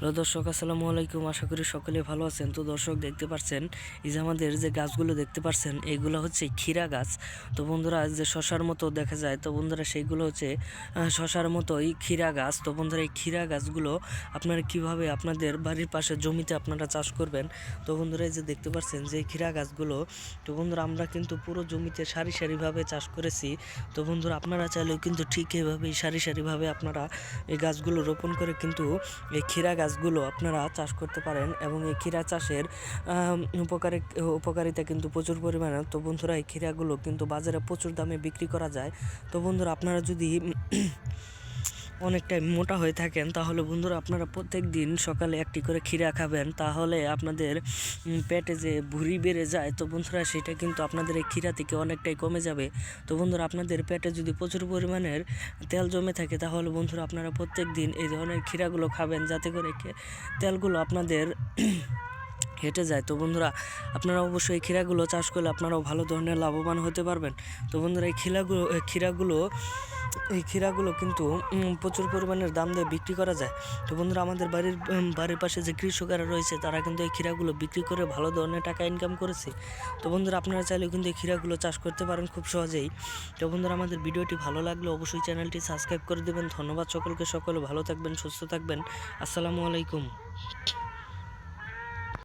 Hello দর্শক, আসসালামু আলাইকুম। আশা করি সকলে ভালো আছেন। তো দর্শক, দেখতে পাচ্ছেন এই যে আমাদের যে গাছগুলো দেখতে পাচ্ছেন এইগুলো হচ্ছে ক্ষীরা গাছ। তো বন্ধুরা যে শশার মতো দেখা যায়, তো বন্ধুরা সেইগুলো হচ্ছে শশার মতোই ক্ষীরা গাছ। তো বন্ধুরা, এই ক্ষীরা গাছগুলো আপনারা কীভাবে আপনাদের বাড়ির পাশে, জমিতে আপনারা চাষ করবেন? তো বন্ধুরা, এই যে দেখতে পাচ্ছেন যে ক্ষীরা গাছগুলো, তো বন্ধুরা, আমরা কিন্তু পুরো জমিতে সারি সারিভাবে চাষ করেছি। তো বন্ধুরা, আপনারা চাইলেও কিন্তু ঠিক এইভাবেই সারি সারিভাবে আপনারা এই গাছগুলো রোপণ করে কিন্তু এই ক্ষীরা গাছগুলো আপনারা চাষ করতে পারেন এবং এই ক্ষীরা চাষের উপকারে, উপকারিতা কিন্তু প্রচুর পরিমাণে। তো বন্ধুরা, এই ক্ষীরাগুলো কিন্তু বাজারে প্রচুর দামে বিক্রি করা যায়। তো বন্ধুরা, আপনারা যদি অনেকটাই মোটা হয়ে থাকেন, তাহলে বন্ধুরা আপনারা প্রত্যেক দিন সকালে একটি করে ক্ষীরা খাবেন, তাহলে আপনাদের পেটে যে ভুঁড়ি বেড়ে যায়, তো বন্ধুরা সেটা কিন্তু আপনাদের এই ক্ষীরা থেকে অনেকটাই কমে যাবে। তো বন্ধুরা আপনাদের পেটে যদি প্রচুর পরিমাণের তেল জমে থাকে, তাহলে বন্ধুরা আপনারা প্রত্যেক দিন এই ধরনের ক্ষীরাগুলো খাবেন, যাতে করে তেলগুলো আপনাদের হেঁটে যায়। তো বন্ধুরা আপনারা অবশ্যই এই ক্ষীরাগুলো চাষ করলে আপনারাও ভালো ধরনের লাভবান হতে পারবেন। তো বন্ধুরা এই ক্ষীরাগুলো ক্ষীরাগুলো এই ক্ষীরাগুলো কিন্তু প্রচুর পরিমাণের দাম দিয়ে বিক্রি করা যায়। তো বন্ধুরা, আমাদের বাড়ির বাড়ির পাশে যে কৃষকেরা রয়েছে, তারা কিন্তু এই ক্ষীরাগুলো বিক্রি করে ভালো ধরনের টাকা ইনকাম করেছে। তো বন্ধুরা, আপনারা চাইলেও কিন্তু এই ক্ষীরাগুলো চাষ করতে পারেন খুব সহজেই। তো বন্ধুরা, আমাদের ভিডিওটি ভালো লাগলে অবশ্যই চ্যানেলটি সাবস্ক্রাইব করে দেবেন। ধন্যবাদ সকলকে, সকলে ভালো থাকবেন, সুস্থ থাকবেন। আসসালামু আলাইকুম।